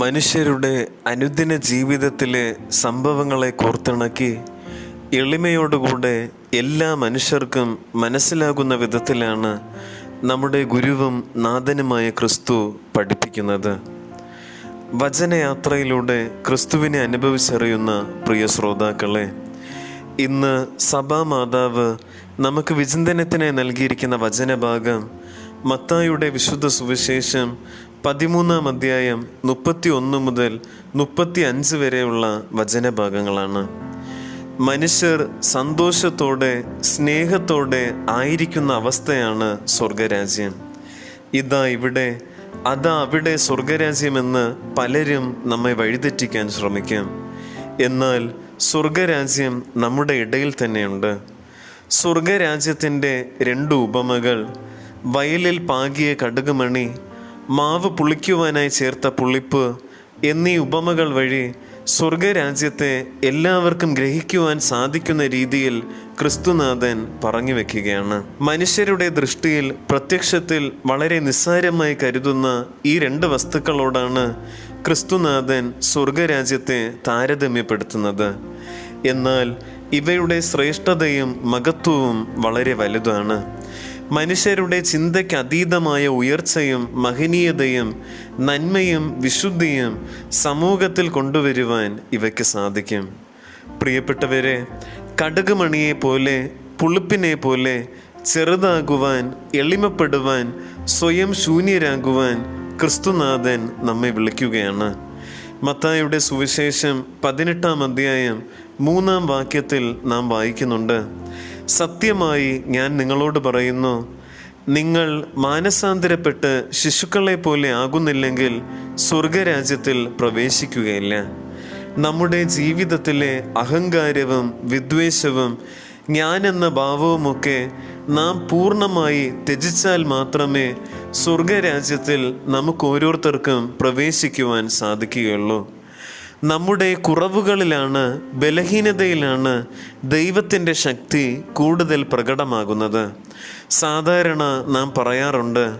മനുഷ്യരുടെ അനുദിന ജീവിതത്തിലെ സംഭവങ്ങളെ കോർത്തിണക്കി എളിമയോടുകൂടെ എല്ലാ മനുഷ്യർക്കും മനസ്സിലാകുന്ന വിധത്തിലാണ് നമ്മുടെ ഗുരുവും നാഥനുമായ ക്രിസ്തു പഠിപ്പിക്കുന്നത്. വചനയാത്രയിലൂടെ ക്രിസ്തുവിനെ അനുഭവിച്ചറിയുന്ന പ്രിയ ശ്രോതാക്കളെ ഇന്ന് സഭാമാതാവ് നമുക്ക് വിചിന്തനത്തിനായി നൽകിയിരിക്കുന്ന വചനഭാഗം മത്തായുടെ വിശുദ്ധ സുവിശേഷം പതിമൂന്നാം അധ്യായം മുപ്പത്തി ഒന്ന് മുതൽ മുപ്പത്തി അഞ്ച് വരെയുള്ള വചനഭാഗങ്ങളാണ്. മനുഷ്യർ സന്തോഷത്തോടെ സ്നേഹത്തോടെ ആയിരിക്കുന്ന അവസ്ഥയാണ് സ്വർഗരാജ്യം. ഇതാ ഇവിടെ അതാ അവിടെ സ്വർഗരാജ്യമെന്ന് പലരും നമ്മെ വഴിതെറ്റിക്കാൻ ശ്രമിക്കും. എന്നാൽ സ്വർഗരാജ്യം നമ്മുടെ ഇടയിൽ തന്നെയുണ്ട്. സ്വർഗരാജ്യത്തിന്റെ രണ്ട് ഉപമകൾ വയലിൽ പാകിയ കടുകുമണി മാവ് പുളിക്കുവാനായി ചേർത്ത പുളിപ്പ് എന്നീ ഉപമകൾ വഴി സ്വർഗരാജ്യത്തെ എല്ലാവർക്കും ഗ്രഹിക്കുവാൻ സാധിക്കുന്ന രീതിയിൽ ക്രിസ്തുനാഥൻ പറഞ്ഞു വെക്കുകയാണ്. മനുഷ്യരുടെ ദൃഷ്ടിയിൽ പ്രത്യക്ഷത്തിൽ വളരെ നിസ്സാരമായി കരുതുന്ന ഈ രണ്ട് വസ്തുക്കളോടാണ് ക്രിസ്തുനാഥൻ സ്വർഗരാജ്യത്തെ താരതമ്യപ്പെടുത്തുന്നത്. എന്നാൽ ഇവയുടെ ശ്രേഷ്ഠതയും മഹത്വവും വളരെ വലുതാണ്. മനുഷ്യരുടെ ചിന്തയ്ക്ക് അതീതമായ ഉയർച്ചയും മഹനീയതയും നന്മയും വിശുദ്ധിയും സമൂഹത്തിൽ കൊണ്ടുവരുവാൻ ഇവയ്ക്ക് സാധിക്കും. പ്രിയപ്പെട്ടവരെ കടുകുമണിയെ പോലെ പുളിപ്പിനെ പോലെ ചെറുതാകുവാൻ എളിമപ്പെടുവാൻ സ്വയം ശൂന്യരാകുവാൻ ക്രിസ്തുനാഥൻ നമ്മെ വിളിക്കുകയാണ്. മത്തായുടെ സുവിശേഷം പതിനെട്ടാം അധ്യായം മൂന്നാം വാക്യത്തിൽ നാം വായിക്കുന്നുണ്ട്. സത്യമായി ഞാൻ നിങ്ങളോട് പറയുന്നു നിങ്ങൾ മാനസാന്തരപ്പെട്ട് ശിശുക്കളെ പോലെ ആകുന്നില്ലെങ്കിൽ സ്വർഗരാജ്യത്തിൽ പ്രവേശിക്കുകയില്ല. നമ്മുടെ ജീവിതത്തിലെ അഹങ്കാരവും വിദ്വേഷവും ഞാനെന്ന ഭാവവുമൊക്കെ നാം പൂർണമായി ത്യജിച്ചാൽ മാത്രമേ സ്വർഗരാജ്യത്തിൽ നമുക്ക് ഓരോരുത്തർക്കും പ്രവേശിക്കുവാൻ സാധിക്കുകയുള്ളൂ. നമ്മുടെ കുറവുകളിലാണ് ബലഹീനതയിലാണ് ദൈവത്തിന്റെ ശക്തി കൂടുതൽ പ്രകടമാകുന്നത്. സാധാരണ നാം പറയാറുണ്ട്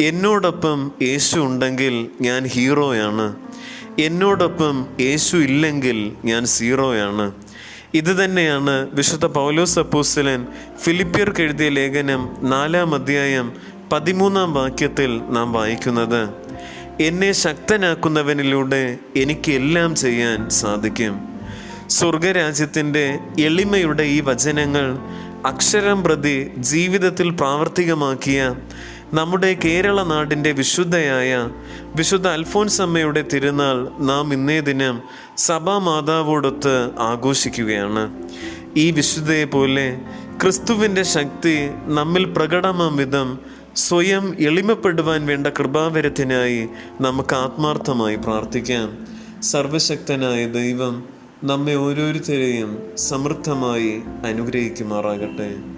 എന്നോടൊപ്പം യേശു ഉണ്ടെങ്കിൽ ഞാൻ ഹീറോയാണ്. എന്നോടൊപ്പം യേശു ഇല്ലെങ്കിൽ ഞാൻ സീറോയാണ്. ഇത് തന്നെയാണ് വിശുദ്ധ പൗലോസ് അപ്പൂസ്തലൻ ഫിലിപ്പിയർക്ക് എഴുതിയ ലേഖനം നാലാം അധ്യായം പതിമൂന്നാം വാക്യത്തിൽ നാം വായിക്കുന്നത്. എന്നെ ശക്തനാക്കുന്നവനിലൂടെ എനിക്ക് എല്ലാം ചെയ്യാൻ സാധിക്കും. സ്വർഗരാജ്യത്തിന്റെ എളിമയുടെ ഈ വചനങ്ങൾ അക്ഷരം പ്രതി ജീവിതത്തിൽ പ്രാവർത്തികമാക്കിയ നമ്മുടെ കേരള നാടിന്റെ വിശുദ്ധയായ വിശുദ്ധ അൽഫോൻസ് അമ്മയുടെ തിരുനാൾ നാം ഇന്നേ ദിനം സഭാമാതാവോടൊത്ത് ആഘോഷിക്കുകയാണ്. ഈ വിശുദ്ധയെ പോലെ ക്രിസ്തുവിന്റെ ശക്തി നമ്മിൽ പ്രകടമാം വിധം സ്വയം എളിമപ്പെടുവാൻ വേണ്ട കൃപാവരത്തിനായി നമുക്ക് ആത്മാർത്ഥമായി പ്രാർത്ഥിക്കാം. സർവശക്തനായ ദൈവം നമ്മെ ഓരോരുത്തരെയും സമൃദ്ധമായി അനുഗ്രഹിക്കുമാറാകട്ടെ.